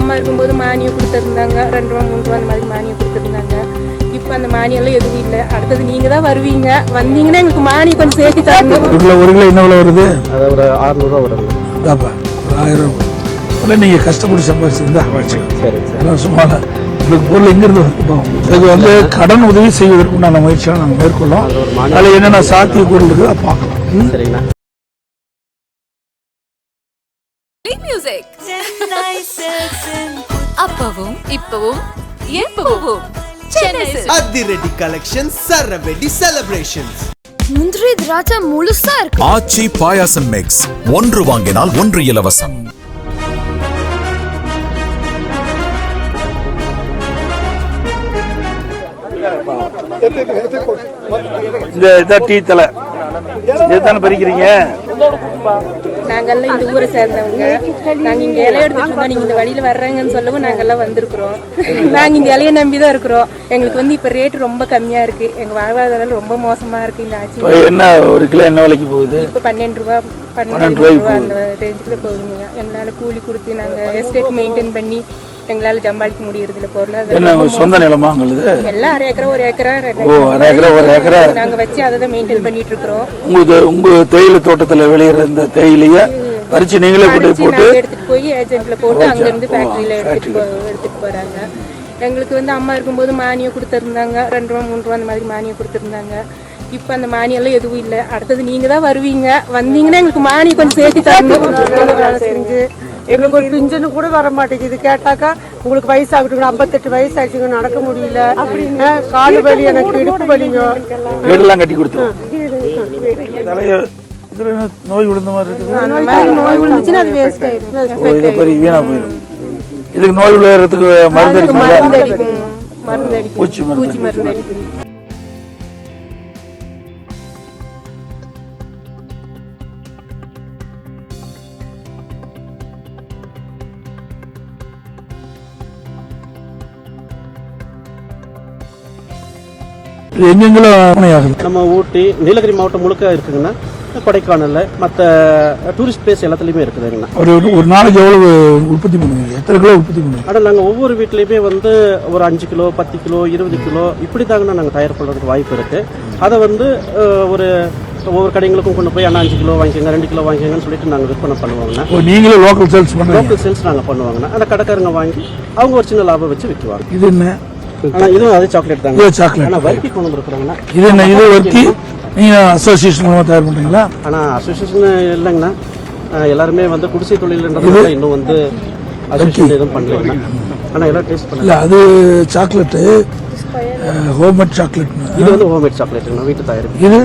அம்மா இருக்கும்போது மானியம் கொடுத்துருந்தாங்க. ரெண்டு ரூபா மூணு ரூபா அந்த மாதிரி மானியம் கொடுத்துருந்தாங்க. இப்போ அந்த மானியெல்லாம் எதுவும் இல்லை. அடுத்தது நீங்கள் தான் வருவீங்க. வந்தீங்கன்னா எங்களுக்கு மானியம் கொஞ்சம் சேர்த்து தரணும். ஒரு கிலோ ஒரு கிலோ என்ன விலை வருது? அது ஒரு அறுநூறுவா வருங்க இதாப்பா ஒரு ஆயிரம். இல்லை நீங்கள் கஷ்டப்பட்டு சம்பாதிச்சிருந்தா வச்சுக்கோங்க சரி சரி. சும்மா. உங்களுக்கு பொருள் எங்கிருந்து வருது இது வந்து கடன் உதவி செய்வதற்குண்டான முயற்சிகளை நாங்கள் மேற்கொள்ளோம் அதில் என்னென்ன சாத்தியக்கூறு இருக்குது அதை பார்க்கலாம். ம்? அப்பவும் இப்பவும் எப்பவும். அதிரடி கலெக்ஷன் சரவெடி செலிப்ரேஷன்ஸ் முந்திரி திராட்சை முழுசா இருக்கு. ஆச்சி பாயாசம் மிக்ஸ் ஒன்று வாங்கினால் ஒன்று இலவசம். இந்த இதான் டீ தலை. இதுதானே பறிக்கிறீங்க? நாங்கெல்லாம் இந்த ஊரை சேர்ந்தவங்க. நாங்கள் இங்கே இலைய எடுத்துட்டு நீங்கள் இந்த வழியில் வர்றாங்கன்னு சொல்லவும் நாங்கெல்லாம் வந்திருக்கிறோம். நாங்கள் இந்த இலையை நம்பி தான் இருக்கிறோம். எங்களுக்கு வந்து இப்போ ரேட் ரொம்ப கம்மியாக இருக்குது எங்கள் வாழ்வாதாரம் ரொம்ப மோசமாக இருக்குது இந்த ஆட்சி. என்ன ஒரு கிலோ என்ன விலைக்கு போகுது? இப்போ பன்னெண்டு ரூபா பன்னெண்டு ரூபா அந்த ரேஞ்சுக்குள்ள போகுதுங்க. எங்களால் கூலி கொடுத்து நாங்கள் எஸ்டேட் மெயின்டைன் பண்ணி எங்களால் சம்பாதிக்க முடியறதில்ல பொருளாதாரம் என்ன சொந்த நிலமா உங்களுது? எல்லாம் அரை ஏக்கரா ஒரு ஏக்கரா ஓ அரை ஏக்கரா ஒரு ஏக்கரா? நாங்கள் வச்சு அதை தான் மெயின்டைன் பண்ணிட்டு இருக்கிறோம் உங்க உங்க தேயிலை தோட்டத்தில் விளையிற இந்த தேயிலைய பறிச்சு நீங்களே கொண்டு போட்டு எடுத்துட்டு போய் ஏஜென்ட்ல போட்டு அங்க இருந்து ஃபேக்டரியில எடுத்துட்டு எடுத்துட்டு போறாங்க. எங்களுக்கு வந்து அம்மா இருக்கும்போது மானியம் கொடுத்துருந்தாங்க. ரெண்டு ரூபா மூணு ரூபா அந்த மாதிரி மானியம் கொடுத்துருந்தாங்க. இப்போ அந்த மானியம் எல்லாம் எதுவும் இல்லை. அடுத்தது நீங்க தான் வருவீங்க. வந்தீங்கன்னா எங்களுக்கு மானியம் கொஞ்சம் சேர்த்து தரணும். வேலை செஞ்சு எங்களுக்கு ஒரு பிஞ்சனு கூட வர மாட்டேங்குது. கேட்டாக்கா உங்களுக்கு வயசாகட்டும் ஐம்பத்தெட்டு வயசு ஆச்சுங்க நடக்க முடியல. அப்படின்னு காலு வலி எனக்கு இடுப்பு வலிங்க. வீடெல்லாம் கட்டி என்ன நோய் விழுந்த மாதிரி இருக்குது? நோய் விழுந்துச்சுன்னா அது வேஸ்ட் ஆயிடும் வீணா போயிடும் இதுக்கு நோய் விளையறதுக்கு மருந்து அடிக்கும்? பூச்சி மருந்து எங்கெங்கெல்லாம் ஆகுது நம்ம ஊட்டி நீலகிரி மாவட்டம் முழுக்க இருக்குங்கண்ணா கொடைக்கானல்ல மற்ற டூரிஸ்ட் பிளேஸ் எல்லாத்துலேயுமே இருக்குதுங்கண்ணா ஒரு ஒரு நாளைக்கு எவ்வளவு உற்பத்தி பண்ணுவீங்க? எத்தனை கிலோ உற்பத்தி பண்ணுவீங்க? ஆனால் நாங்கள் ஒவ்வொரு வீட்லேயுமே வந்து ஒரு அஞ்சு கிலோ பத்து கிலோ இருபது கிலோ இப்படி தாங்கண்ணா நாங்கள் தயார் பண்ணுறதுக்கு வாய்ப்பு இருக்குது அதை வந்து ஒரு ஒவ்வொரு கடைங்களுக்கும் கொண்டு போய் அண்ணா அஞ்சு கிலோ வாங்கிக்கோங்க ரெண்டு கிலோ வாங்கிக்கோங்கன்னு சொல்லிட்டு நாங்கள் விற்பனை பண்ணுவாங்கண்ணா. ஓ நீங்களே லோக்கல் சேல்ஸ் பண்ணுவீங்க? லோக்கல் சேல்ஸ் நாங்கள் பண்ணுவாங்கண்ணா. அந்த கடைக்காரங்க வாங்கி அவங்க ஒரு சின்ன லாபம் வச்சு விற்குவாங்க இது என்ன? இதுவும் அதே சாக்லேட் தாங்க. இது சாக்லேட் ஆனால் வர்க்கி கொண்டு வந்துருக்குறாங்கண்ணா இது என்ன இது நீங்க அசோசியேஷன் மூலமா தயார் பண்றீங்களா? ஆனால் அசோசியேஷன் இல்லைங்கண்ணா. எல்லாருமே வந்து குடிசை தொழில்ன்றதுனால இன்னும் வந்து அசோசியேஷன் எதுவும் பண்ணலைங்கண்ணா. ஆனால் எல்லாம் டேஸ்ட் பண்ணல இல்ல அது சாக்லேட்டு ஹோம்மேட் சாக்லேட் இது வந்து ஹோம்மேட் சாக்லேட்டுங்கண்ணா வீட்டு தயாரிப்பு. இது?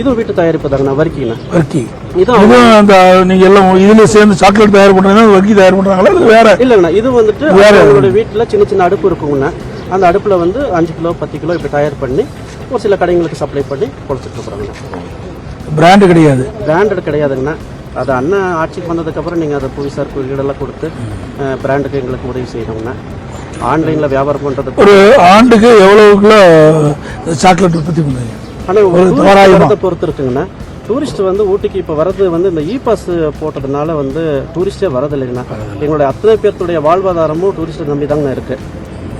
இதுவும் வீட்டு தயாரிப்பு தாங்கண்ணா வர்க்கிங்கண்ணா வர்க்கி இதுவும் அந்த நீங்க எல்லாம் இதுல சேர்ந்து சாக்லேட் தயார் பண்றீங்கன்னா வர்க்கி தயார் பண்றாங்களா வேற? இல்லைங்கண்ணா இது வந்துட்டு வேற அவங்களோட வீட்டில் சின்ன சின்ன அடுப்பு இருக்குங்கண்ணா. அந்த அடுப்பில் வந்து அஞ்சு கிலோ பத்து கிலோ இப்படி தயார் பண்ணி ஒரு சில கடைங்களுக்கு சப்ளை பண்ணி கொடுத்துட்டு இருக்கிறாங்கண்ணா பிராண்டு கிடையாது. பிராண்டட் கிடையாதுங்கண்ணா. அது அண்ணன் ஆட்சிக்கு வந்ததுக்கப்புறம் நீங்கள் அதை புவிசார் குறியீடெல்லாம் கொடுத்து பிராண்டுக்கு எங்களுக்கு உதவி செய்யணுங்கண்ணா. ஆன்லைனில் வியாபாரம் பண்ணுறது ஒரு ஆண்டுக்கு எவ்வளவு கிலோ சாக்லேட் உற்பத்தி பண்ணுவீங்க? ஆனால் பொறுத்து இருக்குங்கண்ணா. டூரிஸ்ட் வந்து ஊட்டிக்கு இப்போ வரது வந்து இந்த இ பாஸ் போட்டதுனால வந்து டூரிஸ்டே வரது இல்லைங்கண்ணா எங்களுடைய அத்தனை பேர்த்துடைய வாழ்வாதாரமும் டூரிஸ்ட்டை நம்பி தாங்கண்ணா இருக்கு.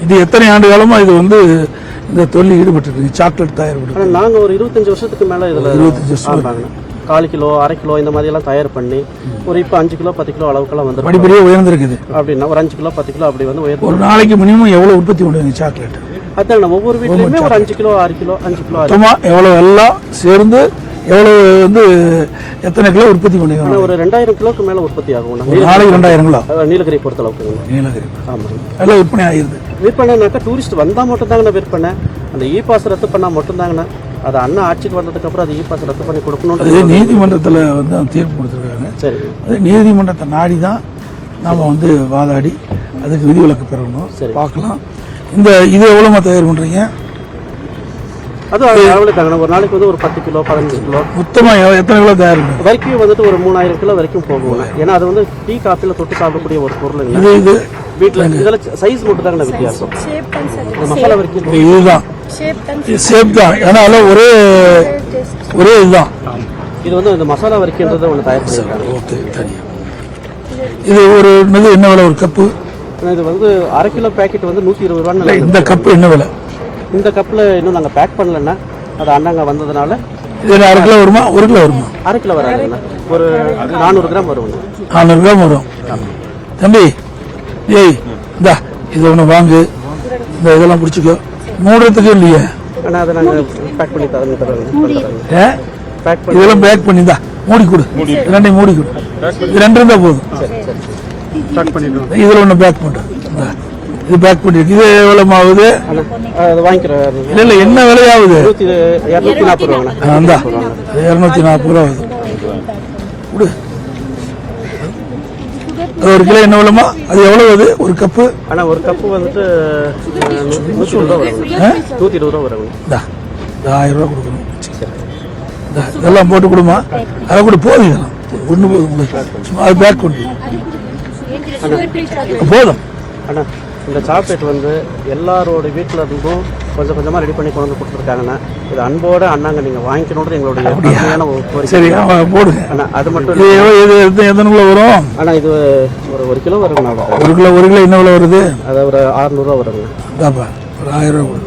இது எத்தனை ஆண்டு காலமா இது வந்து இந்த தொழில் ஈடுபட்டு இருக்கு சாக்லேட் தயார் நாங்கள் ஒரு இருபத்தஞ்சு வருஷத்துக்கு மேலே இதில் 25 வருஷம். கால் கிலோ அரை கிலோ இந்த மாதிரி எல்லாம் தயார் பண்ணி ஒரு இப்போ அஞ்சு கிலோ பத்து கிலோ அளவுக்குலாம் வந்துடும் படிப்படியே உயர்ந்திருக்குது. அப்படின்னா ஒரு அஞ்சு கிலோ பத்து கிலோ அப்படி வந்து உயர்ந்து ஒரு நாளைக்கு மினிமம் எவ்வளவு உற்பத்தி பண்ணுவீங்க சாக்லேட் அதான் ஒவ்வொரு வீட்லையுமே ஒரு அஞ்சு கிலோ ஆறு கிலோ அஞ்சு கிலோ ஆறு மொத்தமா எவ்வளவு எல்லாம் சேர்ந்து எவ்வளவு வந்து எத்தனை கிலோ உற்பத்தி பண்ணுவீங்க ஒரு ரெண்டாயிரம் கிலோக்கு மேல உற்பத்தி ஒரு நாளைக்கு ரெண்டாயிரம் கிலோ நீலகிரி பொறுத்த அளவுக்கு நீலகிரி. ஆமாங்க எல்லாம் விற்பனை ஆகிருது விற்பனைனாக்கா டூரிஸ்ட் வந்தா மட்டும் தாங்கண்ணா விற்பனை. அந்த இ பாஸ் ரத்து பண்ணா மட்டும் தாங்கண்ணா அது அண்ணா ஆட்சிக்கு வந்ததுக்கு அப்புறம் அது இ பாஸ் ரத்து பண்ணி கொடுக்கணும் நீதிமன்றத்தில் வந்து அவங்க தீர்ப்பு கொடுத்துருக்காங்க. சரி. அது நீதிமன்றத்தை நாடி தான் நாம் வந்து வாதாடி அதுக்கு விதிவிலக்கு பெறணும். சரி. பார்க்கலாம். இந்த இது எவ்வளோமா தயார் பண்ணுறீங்க அது அவ்வளோ தாங்கண்ணா ஒரு நாளைக்கு வந்து ஒரு பத்து கிலோ பதினஞ்சு கிலோ. மொத்தமாக எத்தனை கிலோ தயார் பண்ணுறீங்க வரைக்கும் வந்துட்டு ஒரு மூணாயிரம் கிலோ வரைக்கும் போகும்ண்ணா ஏன்னா அது வந்து டீ காஃபில தொட்டு சாப்பிடக்கூடிய ஒரு பொருள் இது இது. வீட்டில் இதெல்லாம் சைஸ் மட்டும் தாங்கண்ணா வித்தியாசம். இந்த மசாலா வரைக்கும் இது இதுதான். இது சேப் தான். ஏன்னா ஒரே ஒரே இதுதான். இது வந்து இந்த மசாலா வரைக்கும்ன்றது ஒன்று தயார் பண்ணியிருக்காங்க ஓகே தனியாக இது ஒரு என்ன விலை ஒரு கப்பு இது வந்து அரை கிலோ பேக்கெட் வந்து நூற்றி இருபது இல்ல, ரூபான்னு இந்த கப்பு என்ன விலை? இந்த கப்பில் இன்னும் நாங்கள் பேக் பண்ணலண்ணா. அது அண்ணாங்க வந்ததுனால இது அரை கிலோ வருமா? ஒரு கிலோ வருமா? அரை கிலோ வராதுண்ணா. ஒரு நானூறு கிராம் வருங்க நானூறு கிராம் வரும். தம்பி ஏய் இந்தா இது ஒன்று வாங்கு. இந்த இதெல்லாம் பிடிச்சிக்கோ. மூடுறதுக்கு இல்லையே. ஆனால் அதை நாங்கள் பேக் பண்ணி தரோம் தரோம் ஏ? பேக் பண்ணி இதெல்லாம் பேக் பண்ணி இந்தா மூடி கொடு. ரெண்டையும் மூடி கொடு. இது ரெண்டு இருந்தா போதும். இதில் ஒன்று பேக் பண்ணு இந்தா. இது பேக் பண்ணிருக்கு. இது எவ்வளோ ஆகுது இல்லை இல்லை என்ன விலையாகுது? இரநூத்தி நாற்பது அந்தா. இரநூத்தி நாற்பது ரூபா ஆகுது ஒரு கிலோ என்ன விலைமா அது எவ்வளவு அது? ஒரு கப்பு ஆனால் ஒரு கப்பு வந்துட்டு அஹ், நூ- நூற்றி இருபது ரூபா நூற்றி இருபது ரூபா இந்த ஆயிரம் ரூபா கொடுக்கணும். இதெல்லாம் போட்டு கொடுமா. அதை கூட போதும் ஒன்று போதும். அது பேக் பண்ணி போதும். அண்ணா இந்த சாக்லேட் வந்து எல்லாரோட வீட்டில் இருந்தும் கொஞ்சம் கொஞ்சமாக ரெடி பண்ணி கொண்டு வந்து கொடுத்துருக்காங்கண்ணா. இது அன்போட அண்ணாங்க நீங்கள் வாங்கிக்கணுன்றது எங்களுடைய உண்மையான ஒரு சரி போடுங்க. அண்ணா அது மட்டும் இது இது எத்தனை கிலோ வரும்? அண்ணா இது ஒரு ஒரு கிலோ வருங்கண்ணா. ஒரு கிலோ ஒரு கிலோ என்ன விலை வருது? அது ஒரு அறுநூறுவா வருங்க இந்தாப்பா ஒரு ஆயிரம் ரூபா.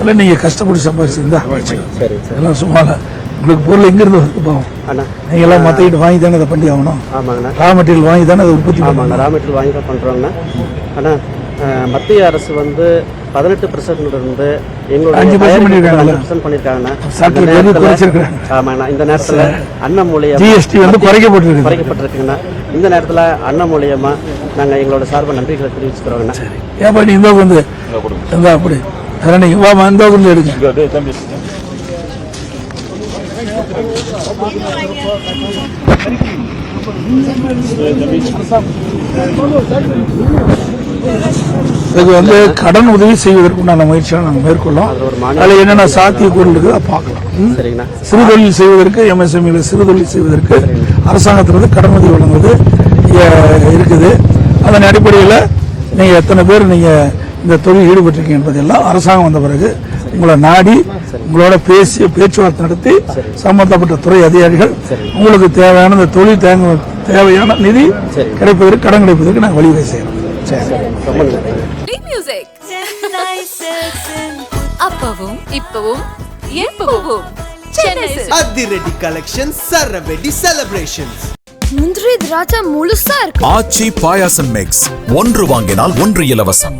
இல்லை நீங்கள் கஷ்டப்பட்டு சம்பாதிச்சிருந்தா சரி சரி. இதெல்லாம் சும்மா. உங்களுக்கு பொருள் எங்கிருந்து வருது பாவம்? அண்ணா. நீங்க எல்லாம் மற்றக்கிட்ட வாங்கி தானே அதை பண்ணி ஆகணும்? ஆமாங்கண்ணா. ரா மெட்டீரியல் வாங்கி தானே அதை உற்பத்தி ஆமாங்க பண்ணணும்? ரா மெட்டீரியல் வாங்கி தான் பண்ணுறோங்கண்ணா அண்ணா மத்திய அரசு வந்து பதினெட்டு பர்சன்ட் இருந்து எங்களுடைய பண்ணிருக்காங்கண்ணா சாக்கு இந்த நேரத்துல- அண்ணன் மூலியம் ஜிஎஸ்டி வந்து குறைக்கப்பட்டிருக்கு குறைக்கப்பட்டிருக்குங்கண்ணா இந்த நேரத்தில் அண்ணன் மூலியமா நாங்கள் எங்களோட சார்பு நன்றிகளை தெரிவிச்சுக்கிறோங்கண்ணா ஏப்பா நீ இந்த வந்து இந்த அப்படி. வாமா இந்த வந்து எடுங்க. இதுக்கு வந்து கடன் உதவி செய்வதற்குண்டான முயற்சிகளை நாங்கள் மேற்கொள்ளோம். அதில் என்னென்ன சாத்தியக்கூறு இருக்குது அதை பார்க்கலாம். ம்? சரிங்கண்ணா. சிறு தொழில் செய்வதற்கு எம்எஸ்எம்இல சிறு தொழில் செய்வதற்கு அரசாங்கத்திலிருந்து கடன் உதவி வழங்குவது இருக்குது. அதன் அடிப்படையில் நீங்கள் எத்தனை பேர் நீங்கள் இந்த தொழில் ஈடுபட்டிருக்கீங்க என்பதெல்லாம் அரசாங்கம் வந்த பிறகு உங்களை நாடி உங்களோட பேசி பேச்சுவார்த்தை நடத்தி சம்பந்தப்பட்ட துறை அதிகாரிகள் உங்களுக்கு தேவையான இந்த தொழில் தேங்க தேவையான நிதி கிடைப்பதற்கு கடன் கிடைப்பதற்கு நாங்கள் வழிவகை செய்யறோம். சரி ரொம்ப. அப்பவும் இப்பவும் எப்பவும். அதிரடி கலெக்ஷன் சரவெடி செலிப்ரேஷன்ஸ் முந்திரி திராட்சை முழுசா இருக்கு. ஆச்சி பாயாசம் மிக்ஸ் ஒன்று வாங்கினால் ஒன்று இலவசம்.